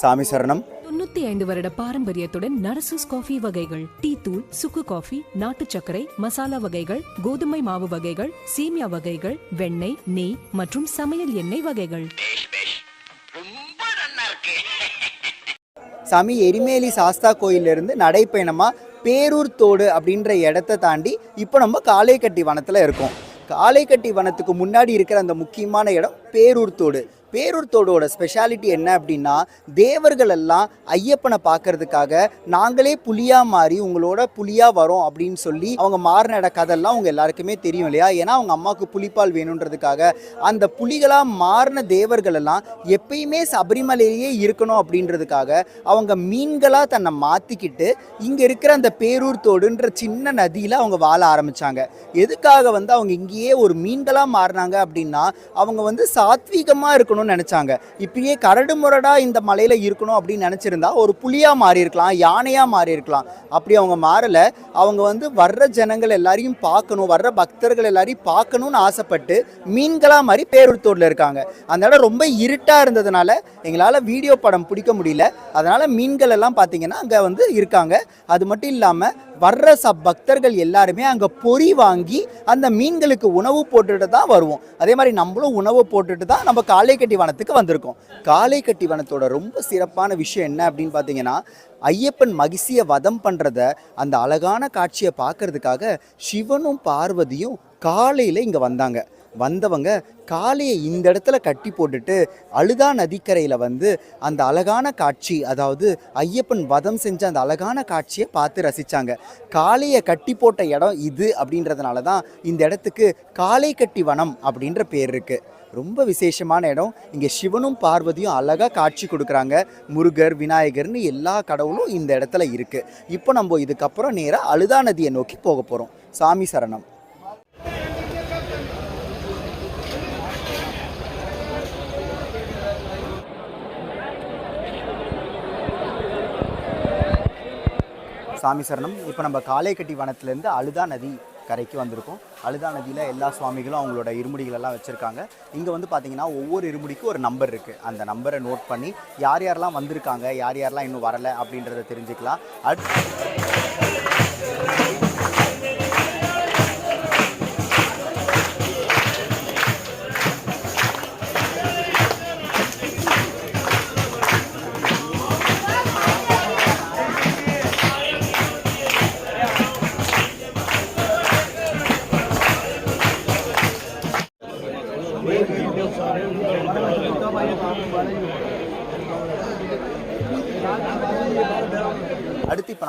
சாமி சரணம். தொண்ணூத்தி ஐந்து வருட பாரம்பரியத்துடன் நரசூஸ் காஃபி வகைகள் டீ தூள் சுக்கு காஃபி நாட்டு சர்க்கரை மசாலா வகைகள் கோதுமை மாவு வகைகள் சேமியா வகைகள் வெண்ணெய் நெய் மற்றும் சமையல் எண்ணெய் வகைகள். சாமி எரிமேலி சாஸ்தா கோயிலிருந்து நடைப்பயணமாக பேரூர் தோடு அப்படின்ற இடத்த தாண்டி இப்போ நம்ம காளைக்கட்டி வனத்தில் இருக்கோம். காளைக்கட்டி வனத்துக்கு முன்னாடி இருக்கிற அந்த முக்கியமான இடம் பேரூர் தோடு. பேரூர் தோடோட ஸ்பெஷாலிட்டி என்ன அப்படின்னா தேவர்கள் எல்லாம் ஐயப்பனை பார்க்கறதுக்காக நாங்களே புலியா மாறி உங்களோட புலியா வரோம் அப்படின்னு சொல்லி அவங்க மாறின இட கதெல்லாம் உங்க எல்லாருக்குமே தெரியும் இல்லையா? ஏன்னா அவங்க அம்மாவுக்கு புலிப்பால் வேணுன்றதுக்காக அந்த புலிகளா மாறின தேவர்கள் எல்லாம் எப்பயுமே சபரிமலையிலேயே இருக்கணும் அப்படின்றதுக்காக அவங்க மீன்களா தன்னை மாத்திக்கிட்டு இங்க இருக்கிற அந்த பேரூர் தோடுன்ற சின்ன நதியில அவங்க வாழ ஆரம்பிச்சாங்க. எதுக்காக வந்து அவங்க இங்கேயே ஒரு மீன்களா மாறினாங்க அப்படின்னா அவங்க வந்து சாத்வீகமா இருக்கணும்னு நினைச்சாங்க. இப்பயே கரடு முரடா இந்த மலையில் இருக்கணும் அப்படின்னு நினச்சிருந்தா ஒரு புலியா மாறி இருக்கலாம் மாறியிருக்கலாம். மாறி இருக்கலாம் அப்படி அவங்க மாறலை. அவங்க வந்து வர்ற ஜனங்கள் எல்லாரையும் பார்க்கணும் வர்ற பக்தர்கள் எல்லாரையும் பார்க்கணும்னு ஆசைப்பட்டு மீன்களாக மாதிரி பேருத்தோடில் இருக்காங்க. அந்த இடம் ரொம்ப இருட்டாக இருந்ததுனால எங்களால் வீடியோ படம் பிடிக்க முடியல. அதனால் மீன்கள் எல்லாம் பார்த்தீங்கன்னா அங்கே வந்து இருக்காங்க. அது மட்டும் இல்லாமல் வர்ற ச பக்தர்கள் எல்லாருமே அங்கே பொறி வாங்கி அந்த மீன்களுக்கு உணவு போட்டுட்டு தான் வருவோம். அதே மாதிரி நம்மளும் உணவு போட்டுட்டு தான் நம்ம காளைக்கட்டி வனத்துக்கு வந்திருக்கோம். காளைக்கட்டி வனத்தோட ரொம்ப சிறப்பான விஷயம் என்ன அப்படின்னு பார்த்தீங்கன்னா ஐயப்பன் மகிழ்ச்சியை வதம் பண்ணுறத அந்த அழகான காட்சியை பார்க்கறதுக்காக சிவனும் பார்வதியும் காலையில் இங்கே வந்தாங்க. வந்தவங்க காளையை இந்த இடத்துல கட்டி போட்டுட்டு அழுதா நதிக்கரையில் வந்து அந்த அழகான காட்சி அதாவது ஐயப்பன் வதம் செஞ்ச அந்த அழகான காட்சியை பார்த்து ரசித்தாங்க காளையை கட்டி போட்ட இடம் இது அப்படின்றதுனால தான் இந்த இடத்துக்கு காளை கட்டி வனம் அப்படின்ற பேர் இருக்குது ரொம்ப விசேஷமான இடம். இங்கே சிவனும் பார்வதியும் அழகாக காட்சி கொடுக்குறாங்க. முருகர் விநாயகர்னு எல்லா கடவுளும் இந்த இடத்துல இருக்குது இப்போ நம்ம இதுக்கப்புறம் நேராக அழுதா நதியை நோக்கி போக போகிறோம் சாமி சரணம். சாமி சரணம் இப்போ நம்ம காலைக்கட்டி வனத்துலேருந்து அழுதா நதி கரைக்கு வந்திருக்கோம். அழுதா நதியில் எல்லா சுவாமிகளும் அவங்களோட இருமுடிகள் எல்லாம் வச்சுருக்காங்க. இங்கே வந்து பார்த்தீங்கன்னா ஒவ்வொரு இருமுடிக்கும் ஒரு நம்பர் இருக்குது அந்த நம்பரை நோட் பண்ணி யார் யாரெல்லாம் வந்திருக்காங்க யார் யாரெல்லாம் இன்னும் வரலை அப்படின்றத தெரிஞ்சுக்கலாம். அடுத்து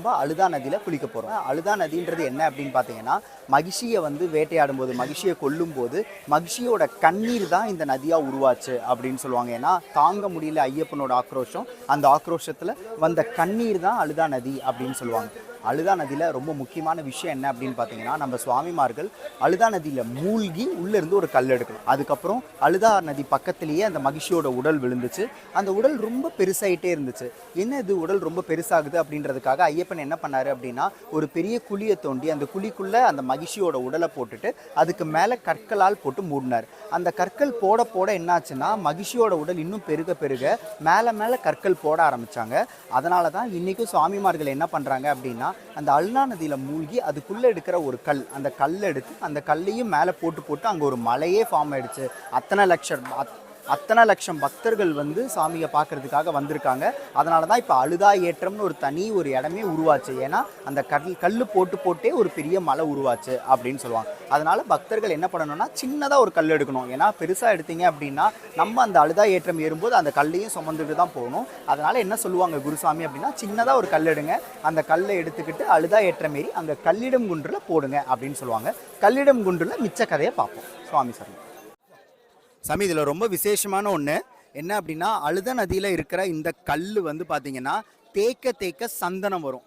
நம்ம அழுதா நதியில் குளிக்க போகிறோம் அழுதா நதின்றது என்ன அப்படின்னு பார்த்தீங்கன்னா மகிழ்ச்சியை வந்து வேட்டையாடும் போது மகிழ்ச்சியை கொல்லும் போது மகிழ்ச்சியோட கண்ணீர் தான் இந்த நதியாக உருவாச்சு அப்படின்னு சொல்லுவாங்க. ஏன்னா தாங்க முடியல ஐயப்பனோட ஆக்ரோஷம். அந்த ஆக்ரோஷத்தில் வந்த கண்ணீர் தான் அழுதா நதி அப்படின்னு சொல்லுவாங்க. அழுதா நதியில் ரொம்ப முக்கியமான விஷயம் என்ன அப்படின்னு பார்த்தீங்கன்னா நம்ம சுவாமிமார்கள் அழுதா நதியில் மூழ்கி உள்ளேருந்து ஒரு கல் எடுக்கணும். அதுக்கப்புறம் அழுதா நதி பக்கத்துலேயே அந்த மகிழ்ச்சியோட உடல் விழுந்துச்சு. அந்த உடல் ரொம்ப பெருசாயிட்டே இருந்துச்சு. என்ன இது உடல் ரொம்ப பெருசாகுது அப்படின்றதுக்காக ஐயப்பன் என்ன பண்ணார் அப்படின்னா ஒரு பெரிய குழியை தோண்டி அந்த குழிக்குள்ளே அந்த மகிழ்ச்சியோட உடலை போட்டுட்டு அதுக்கு மேலே கற்களால் போட்டு மூடினார். அந்த கற்கள் போட போட என்னாச்சுன்னா மகிழ்ச்சியோட உடல் இன்னும் பெருக பெருக மேலே மேலே கற்கள் போட ஆரம்பிச்சாங்க. அதனால தான் இன்றைக்கும் சுவாமிமார்கள் என்ன பண்ணுறாங்க அப்படின்னா அந்த அல்னா நதியில் மூழ்கி அதுக்குள்ளே எடுக்கிற ஒரு கல். அந்த கல் எடுத்து அந்த கல்லையும் மேலே போட்டு போட்டு அங்கே ஒரு மலையே ஃபார்ம் ஆயிடுச்சு. அத்தனை லட்சம் அத்தனை லட்சம் பக்தர்கள் வந்து சாமியை பார்க்கறதுக்காக வந்திருக்காங்க. அதனால தான் இப்போ அழுதா ஏற்றம்னு ஒரு தனி ஒரு இடமே உருவாச்சு. ஏன்னா அந்த கல் கல் போட்டு போட்டே ஒரு பெரிய மலை உருவாச்சு அப்படின்னு சொல்லுவாங்க. அதனால் பக்தர்கள் என்ன பண்ணணும்னா சின்னதாக ஒரு கல் எடுக்கணும். ஏன்னா பெருசாக எடுத்தீங்க அப்படின்னா நம்ம அந்த அழுதா ஏற்றம் ஏறும்போது அந்த கல்லையும் சுமந்துட்டு தான் போகணும். அதனால் என்ன சொல்லுவாங்க குருசாமி அப்படின்னா சின்னதாக ஒரு கல் எடுங்க. அந்த கல்லை எடுத்துக்கிட்டு அழுதா ஏற்றம் ஏறி அங்கே கல்லிடம் குன்றில் போடுங்க அப்படின்னு சொல்லுவாங்க. கல்லிடம் குன்றில் மிச்ச கதையை பார்ப்போம். சுவாமி சரணம். சாமி இதில் ரொம்ப விசேஷமான ஒன்று என்ன அப்படின்னா அழுத நதியில் இருக்கிற இந்த கல் வந்து பார்த்தீங்கன்னா தேக்க தேக்க சந்தனம் வரும்.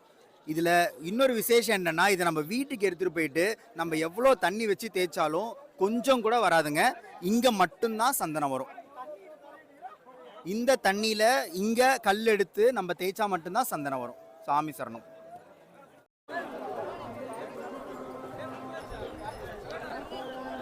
இதில் இன்னொரு விசேஷம் என்னன்னா இதை நம்ம வீட்டுக்கு எடுத்துகிட்டு போயிட்டு நம்ம எவ்வளோ தண்ணி வச்சு தேய்ச்சாலும் கொஞ்சம் கூட வராதுங்க. இங்கே மட்டும்தான் சந்தனம் வரும். இந்த தண்ணியில் இங்கே கல் எடுத்து நம்ம தேய்ச்சா மட்டும்தான் சந்தனம் வரும். சாமி சரணம்.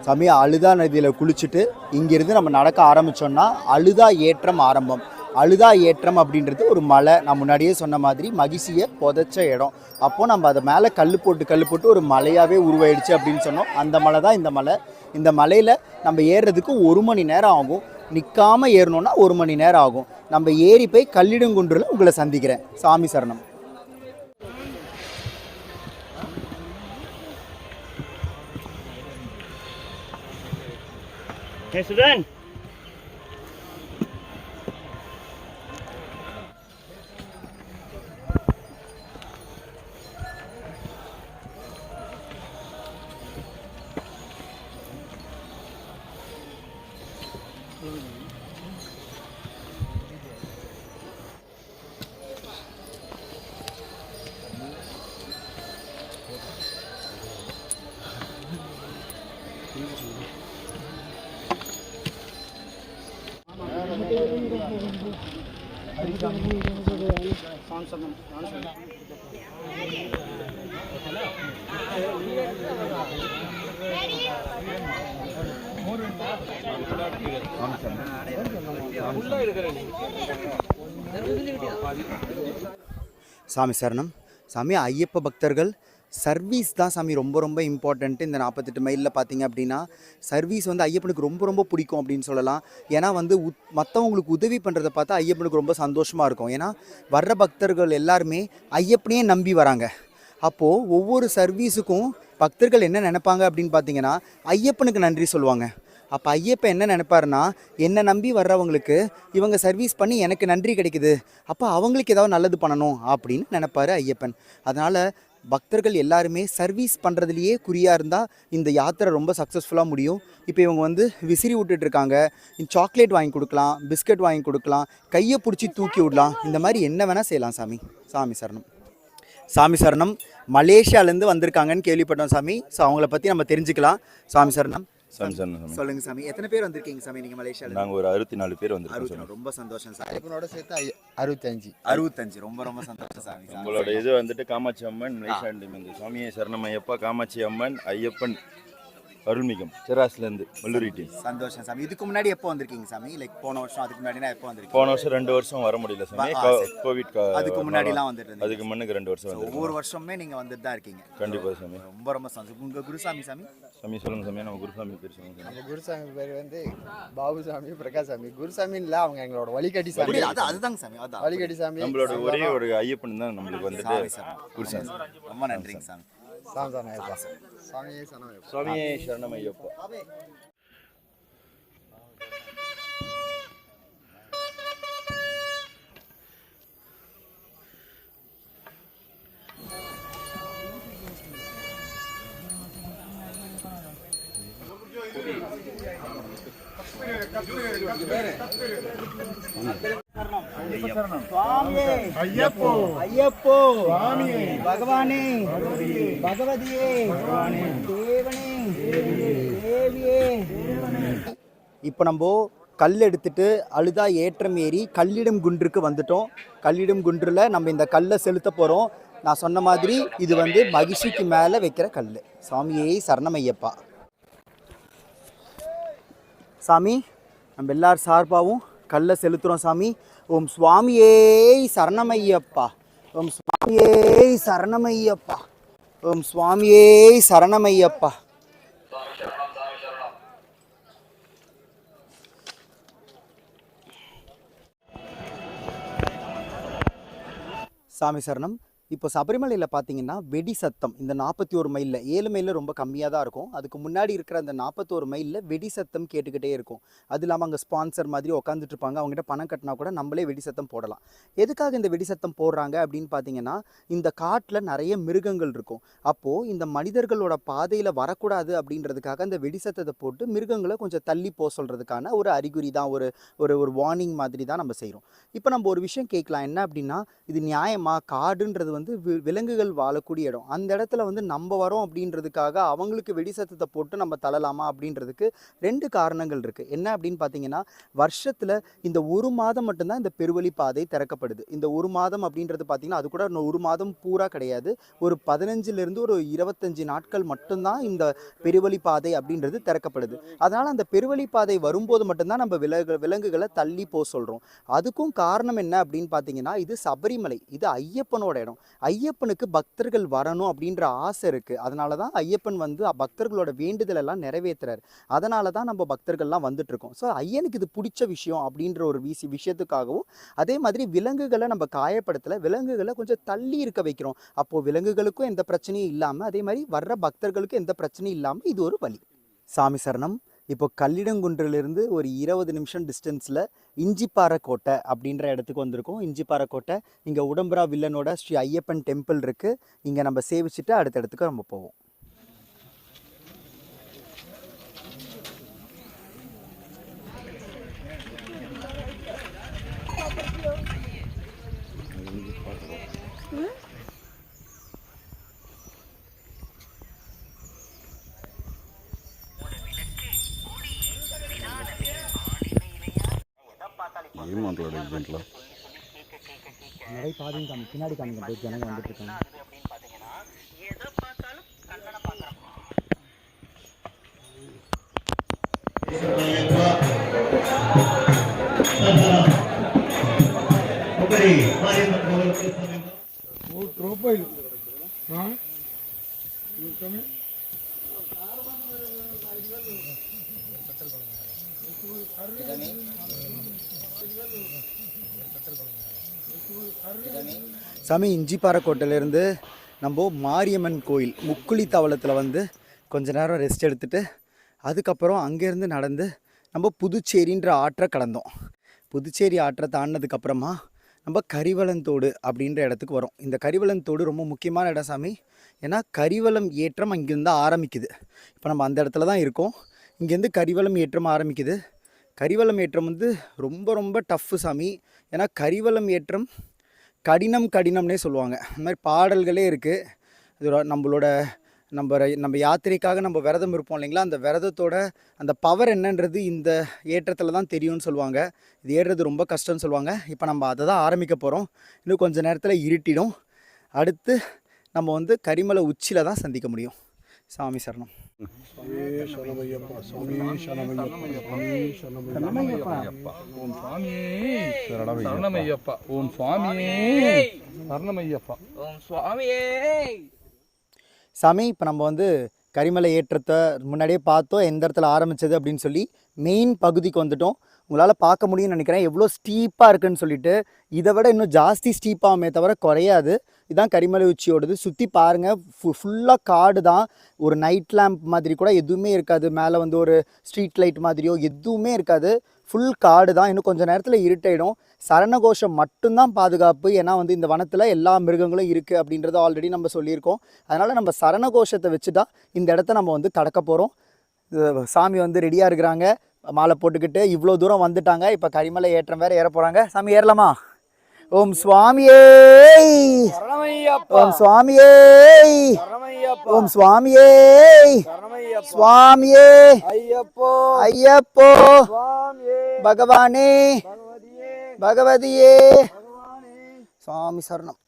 சாமி அழுதா நதியில் குளிச்சுட்டு இங்கிருந்து நம்ம நடக்க ஆரம்பித்தோன்னா அழுதா ஏற்றம் ஆரம்பம். அழுதா ஏற்றம் அப்படின்றது ஒரு மலை. நான் முன்னாடியே சொன்ன மாதிரி மகிழ்ச்சியை புதைச்ச இடம். அப்போது நம்ம அதை மேலே கல் போட்டு கல் போட்டு ஒரு மலையாகவே உருவாயிடுச்சு அப்படின்னு சொன்னோம். அந்த மலை தான் இந்த மலை. இந்த மலையில் நம்ம ஏறுறதுக்கு ஒரு மணி நேரம் ஆகும். நிற்காமல் ஏறணுன்னா ஒரு மணி நேரம் ஆகும். நம்ம ஏறி போய் கல்லிடுங்குன்றில் உங்களை சந்திக்கிறேன். சாமி சரணம். Okay, so then, சாமி சரணம். சாமி ஐயப்ப பக்தர்கள் சர்வீஸ் தான் சாமி ரொம்ப ரொம்ப இம்பார்ட்டண்ட்டு இந்த நாற்பத்தெட்டு மைலில் பார்த்தீங்க அப்படின்னா சர்வீஸ் வந்து ஐயப்பனுக்கு ரொம்ப ரொம்ப பிடிக்கும் அப்படின்னு சொல்லலாம். ஏன்னா வந்து உத் மற்றவங்களுக்கு உதவி பண்ணுறதை பார்த்தா ஐயப்பனுக்கு ரொம்ப சந்தோஷமாக இருக்கும். ஏன்னா வர்ற பக்தர்கள் எல்லாருமே ஐயப்பனையே நம்பி வராங்க. அப்போது ஒவ்வொரு சர்வீஸுக்கும் பக்தர்கள் என்ன நினைப்பாங்க அப்படின்னு பார்த்தீங்கன்னா ஐயப்பனுக்கு நன்றி சொல்லுவாங்க. அப்போ ஐயப்பன் என்ன நினைப்பாருன்னா என்னை நம்பி வர்றவங்களுக்கு இவங்க சர்வீஸ் பண்ணி எனக்கு நன்றி கிடைக்குது. அப்போ அவங்களுக்கு ஏதாவது நல்லது பண்ணணும் அப்படின்னு நினைப்பாரு ஐயப்பன். அதனால் பக்தர்கள் எல்லாருமே சர்வீஸ் பண்ணுறதுலையே குறியாக இருந்தால் இந்த யாத்திரை ரொம்ப சக்ஸஸ்ஃபுல்லாக முடியும். இப்போ இவங்க வந்து விசிறி விட்டுட்ருக்காங்க சாக்லேட் வாங்கி கொடுக்கலாம் பிஸ்கட் வாங்கி கொடுக்கலாம் கையை பிடிச்சி தூக்கி விடலாம். இந்த மாதிரி என்ன வேணால் செய்யலாம் சாமி. சாமி சரணம். சாமி சரணம். மலேசியாவிலேருந்து வந்திருக்காங்கன்னு கேள்விப்பட்டோம் சாமி. ஸோ அவங்கள பற்றி நம்ம தெரிஞ்சுக்கலாம். சாமி சரணம். சாமி சார் சாமி. சொல்லுங்க சாமி. எத்தனை பேர் வந்திருக்கீங்க சாமி நீங்க மலேசியால? நாங்கள் ஒரு அறுபத்தி நாலு பேர் வந்திருக்கோம். ரொம்ப சந்தோஷம் சாமி. ஐயப்பனோட சேர்த்து அறுபத்தஞ்சு. அறுபத்தஞ்சு. ரொம்ப ரொம்ப சந்தோஷம் சாமி. நம்மளோட இது வந்துட்டு காமாட்சி அம்மன் மலேசியாண்டி இந்த சுவாமியை சரணம் ஐயப்பா காமாட்சி அம்மன் ஐயப்பன் அருள்மிகம். செராஸ்லேருந்து மல்லூரி டீம். சந்தோஷம் சாமி. இதுக்கு முன்னாடி எப்போ வந்திருக்கீங்க சாமி? லைக் போன வருஷம் அதுக்கு முன்னாடினா எப்போ வந்திருக்கீங்க? போன வருஷம் ரெண்டு வருஷம் வர முடியல சாமி. கோவிட் அதுக்கு முன்னாடிலாம் வந்துட்டு இருந்தீங்க. அதுக்கு முன்னுக்கு ரெண்டு வருஷம் ஒவ்வொரு வருஷமே நீங்க வந்துட்டு தான் இருக்கீங்க. கண்டிப்பாக சாமி. ரொம்ப ரொம்ப சந்தோஷம். உங்க குருசாமி சாமி? சாமி சொல்லுங்க சாமி. நம்ம குருசாமி பேர் சொல்லுங்க சாமி. அந்த குருசாமி பேர் வந்து பாபுசாமி பிரகாசாமி குருசாமி இல்ல அவங்க எங்களோட வழிகாட்டி சாமி. அது அதுதாங்க சாமி அதான். வழிகாட்டி சாமி. நம்மளோட ஒரே ஒரு ஐயப்பன் தான் நம்மளுக்கு வந்துட்டு சாமி சாமி. குருசாமி. ரொம்ப நன்றிங்க சாமி. சாமி சாணம் ஐயப்பா. ஐயப்போ. ஐயப்போ பகவானே. பகவதியே. தேவனே. தேவியே. இப்போ நம்ம கல் எடுத்துட்டு அழுதா ஏற்றம் ஏறி கல்லிடம் குன்றுக்கு வந்துட்டோம். கல்லிடம் குன்றில் நம்ம இந்த கல்லை செலுத்த போகிறோம் நான் சொன்ன மாதிரி இது வந்து மகிழ்ச்சிக்கு மேலே வைக்கிற கல் சாமியே சரணமையப்பா சாமி நம்ம எல்லார் சார்பாகவும் கல்லை செலுத்துகிறோம் சாமி. ஓம் சுவாமியே சரணமையப்பா. ஓம் சுவாமியே சரணமையப்பா. ஓம் சுவாமியே சரணமையப்பா. சாமி சரணம். இப்போ சபரிமலையில் பார்த்தீங்கன்னா வெடி சத்தம். இந்த நாற்பத்தி ஒரு மைலில் ஏழு மைலில் ரொம்ப கம்மியாக தான் இருக்கும். அதுக்கு முன்னாடி இருக்கிற அந்த நாற்பத்தோரு மைலில் வெடி சத்தம் கேட்டுக்கிட்டே இருக்கும். அது இல்லாமல் அங்கே ஸ்பான்சர் மாதிரி உட்காந்துட்டு இருப்பாங்க. அவங்ககிட்ட பணம் கட்டினா கூட நம்மளே வெடி சத்தம் போடலாம். எதுக்காக இந்த வெடி சத்தம் போடுறாங்க அப்படின்னு பார்த்தீங்கன்னா இந்த காட்டில் நிறைய மிருகங்கள் இருக்கும். அப்போது இந்த மனிதர்களோட பாதையில் வரக்கூடாது அப்படின்றதுக்காக அந்த வெடி சத்தத்தை போட்டு மிருகங்களை கொஞ்சம் தள்ளி போக சொல்கிறதுக்கான ஒரு அறிகுறி தான் ஒரு ஒரு ஒரு வார்னிங் மாதிரி தான் நம்ம செய்கிறோம் இப்போ நம்ம ஒரு விஷயம் கேட்கலாம். என்ன அப்படின்னா இது நியாயமாக காடுன்றது வந்து வந்து விலங்குகள் வாழக்கூடிய இடம். அந்த இடத்துல வந்து நம்ம வரோம் அப்படின்றதுக்காக அவங்களுக்கு வெடி சத்தத்தை போட்டு நம்ம தள்ளலாமா அப்படின்றதுக்கு ரெண்டு காரணங்கள் இருக்குது என்ன அப்படின்னு பார்த்தீங்கன்னா வருஷத்தில் இந்த ஒரு மாதம் மட்டும்தான் இந்த பெருவழி பாதை திறக்கப்படுது. இந்த ஒரு மாதம் அப்படின்றது பார்த்தீங்கன்னா அது கூட இன்னும் ஒரு மாதம் பூரா கிடையாது. ஒரு பதினஞ்சுலேருந்து ஒரு இருபத்தஞ்சு நாட்கள் மட்டும்தான் இந்த பெருவழி பாதை அப்படின்றது திறக்கப்படுது. அதனால் அந்த பெருவழி பாதை வரும்போது மட்டும்தான் நம்ம விலங்கு விலங்குகளை தள்ளி போக சொல்கிறோம் அதுக்கும் காரணம் என்ன அப்படின்னு பார்த்தீங்கன்னா இது சபரிமலை. இது ஐயப்பனோட இடம். ஐயப்பனுக்கு பக்தர்கள் வரணும் அப்படின்ற ஆசை இருக்குது அதனால தான் ஐயப்பன் வந்து பக்தர்களோட வேண்டுதல் எல்லாம் நிறைவேற்றுறாரு அதனால தான் நம்ம பக்தர்கள்லாம் வந்துட்டு இருக்கோம். ஸோ ஐயனுக்கு இது பிடிச்ச விஷயம் அப்படின்ற ஒரு வீசி விஷயத்துக்காகவும் அதே மாதிரி விலங்குகளை நம்ம காயப்படுத்தல விலங்குகளை கொஞ்சம் தள்ளி இருக்க வைக்கிறோம். அப்போது விலங்குகளுக்கும் எந்த பிரச்சனையும் இல்லாமல் அதே மாதிரி வர்ற பக்தர்களுக்கும் எந்த பிரச்சனையும் இல்லாமல் இது ஒரு வழி. சாமி சரணம். இப்போ கல்லிடங்குன்றிலிருந்து ஒரு இருபது நிமிஷம் டிஸ்டன்ஸில் இஞ்சிப்பாறை கோட்டை அப்படின்ற இடத்துக்கு வந்திருக்கோம். இஞ்சிப்பாறை கோட்டை இங்கே உடம்புரா வில்லனோட ஸ்ரீ ஐயப்பன் டெம்பிள் இருக்குது இங்கே நம்ம சேவிச்சுட்டு அடுத்த இடத்துக்கு நம்ம போவோம். ఏం మాట్లాడేది దీంట్లో நிறைய பாதையும் காமி பின்னாடி காமிங்க போய் ஜனங்க வந்துட்டு இருக்காங்க சாமி இஞ்சிப்பாறைக்கோட்டையிலேருந்து நம்ம மாரியம்மன் கோயில் முக்குழி தவளத்தில் வந்து கொஞ்ச நேரம் ரெஸ்ட் எடுத்துட்டு அதுக்கப்புறம் அங்கேருந்து நடந்து நம்ம புதுச்சேரின்ற ஆற்றை கடந்தோம். புதுச்சேரி ஆற்றை தாண்டினதுக்கப்புறமா நம்ம கரிவலந்தோடு அப்படின்ற இடத்துக்கு வரோம். இந்த கரிவலந்தோடு ரொம்ப முக்கியமான இடம் சாமி. ஏன்னா கரிவலம் ஏற்றம் அங்கேருந்து ஆரம்பிக்குது. இப்போ நம்ம அந்த இடத்துல தான் இருக்கோம். இங்கேருந்து கரிவலம் ஏற்றம் ஆரம்பிக்குது. கரிவலம் ஏற்றம் வந்து ரொம்ப ரொம்ப டஃப்பு சாமி. ஏன்னா கரிவலம் ஏற்றம் கடினம் கடினம்னே சொல்லுவாங்க. அந்த மாதிரி பாடல்களே இருக்குது இது நம்மளோட நம்ம நம்ம யாத்திரைக்காக நம்ம விரதம் இருப்போம் இல்லைங்களா? அந்த விரதத்தோட அந்த பவர் என்னன்றது இந்த ஏற்றத்தில் தான் தெரியும்னு சொல்லுவாங்க. இது ஏறுறது ரொம்ப கஷ்டம்னு சொல்லுவாங்க. இப்போ நம்ம அதை தான் ஆரம்பிக்க போகிறோம் இன்னும் கொஞ்சம் நேரத்தில் இருட்டிடும். அடுத்து நம்ம வந்து கரிமலை உச்சியில் தான் சந்திக்க முடியும். சாமி சரணம் ஓம் சுவாமியே சரணமையப்பா ஓம் சுவாமியே சரணமையப்பா ஓம் சுவாமியே சாமி இப்போ நம்ம வந்து கரிமலை ஏற்றத்தை முன்னாடியே பார்த்தோம் எந்த இடத்துல ஆரம்பிச்சது அப்படின்னு சொல்லி மெயின் பகுதிக்கு வந்துட்டோம் உங்களால் பார்க்க முடியும்னு நினைக்கிறேன். எவ்வளோ ஸ்டீப்பாக இருக்குன்னு சொல்லிட்டு இதை விட இன்னும் ஜாஸ்தி ஸ்டீப்பாகுமே தவிர குறையாது. இதான் கரிமலை உச்சியோடது. சுற்றி பாருங்கள் ஃபு ஃபுல்லாக காடு தான். ஒரு நைட் லேம்ப் மாதிரி கூட எதுவுமே இருக்காது. மேலே வந்து ஒரு ஸ்ட்ரீட் லைட் மாதிரியோ எதுவுமே இருக்காது. ஃபுல் காடு தான். இன்னும் கொஞ்சம் நேரத்தில் இருட்டாயிடும். சரணகோஷம் மட்டும்தான் பாதுகாப்பு. ஏன்னா வந்து இந்த வனத்தில் எல்லா மிருகங்களும் இருக்குது அப்படின்றத ஆல்ரெடி நம்ம சொல்லியிருக்கோம். அதனால் நம்ம சரணகோஷத்தை வச்சு தான் இந்த இடத்த நம்ம வந்து கடக்க போகிறோம் சாமி வந்து ரெடியாக இருக்கிறாங்க. மாலை போட்டுக்கிட்டு இவ்வளோ தூரம் வந்துட்டாங்க. இப்போ கரிமலை ஏற்றம் வேற ஏற போகிறாங்க சாமி ஏறலாமா? ஓம் சுவாமியே! ஓம் சுவாமியே! ஓம் சுவாமியே! சுவாமியே! ஐயப்போ! ஐயப்போ! பகவானே! பகவதியே! சுவாமி சரணம்.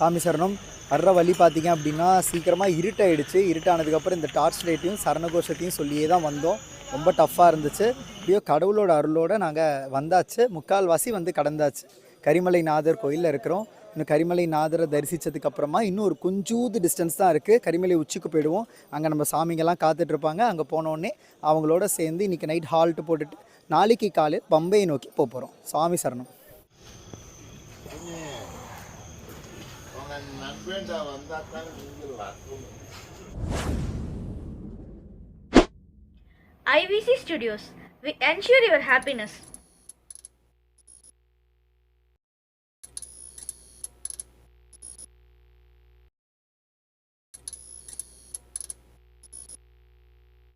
சாமி சரணம். வர்ற வழி பார்த்தீங்க அப்படின்னா சீக்கிரமாக இருட்டாயிடுச்சு. இருட்டானதுக்கப்புறம் இந்த டார்ச் லைட்டையும் சரணகோஷத்தையும் சொல்லியே தான் வந்தோம். ரொம்ப டஃப்பாக இருந்துச்சு. இப்படியோ கடவுளோட அருளோடு நாங்கள் வந்தாச்சு. முக்கால்வாசி வந்து கடந்தாச்சு. கரிமலை நாதர் கோயிலில் இருக்கிறோம். இன்னும் கரிமலை நாதரை தரிசித்ததுக்கு அப்புறமா இன்னும் ஒரு கொஞ்சூது டிஸ்டன்ஸ் தான் இருக்குது கரிமலை உச்சிக்கு போயிடுவோம். அங்கே நம்ம சாமிங்கெல்லாம் காத்துட்ருப்பாங்க அங்கே போனோடனே அவங்களோட சேர்ந்து இன்றைக்கி நைட் ஹால்ட்டு போட்டுட்டு நாளைக்கு காலையில் பம்பையை நோக்கி போக போகிறோம் சாமி சரணம். IVC Studios. We ensure your happiness.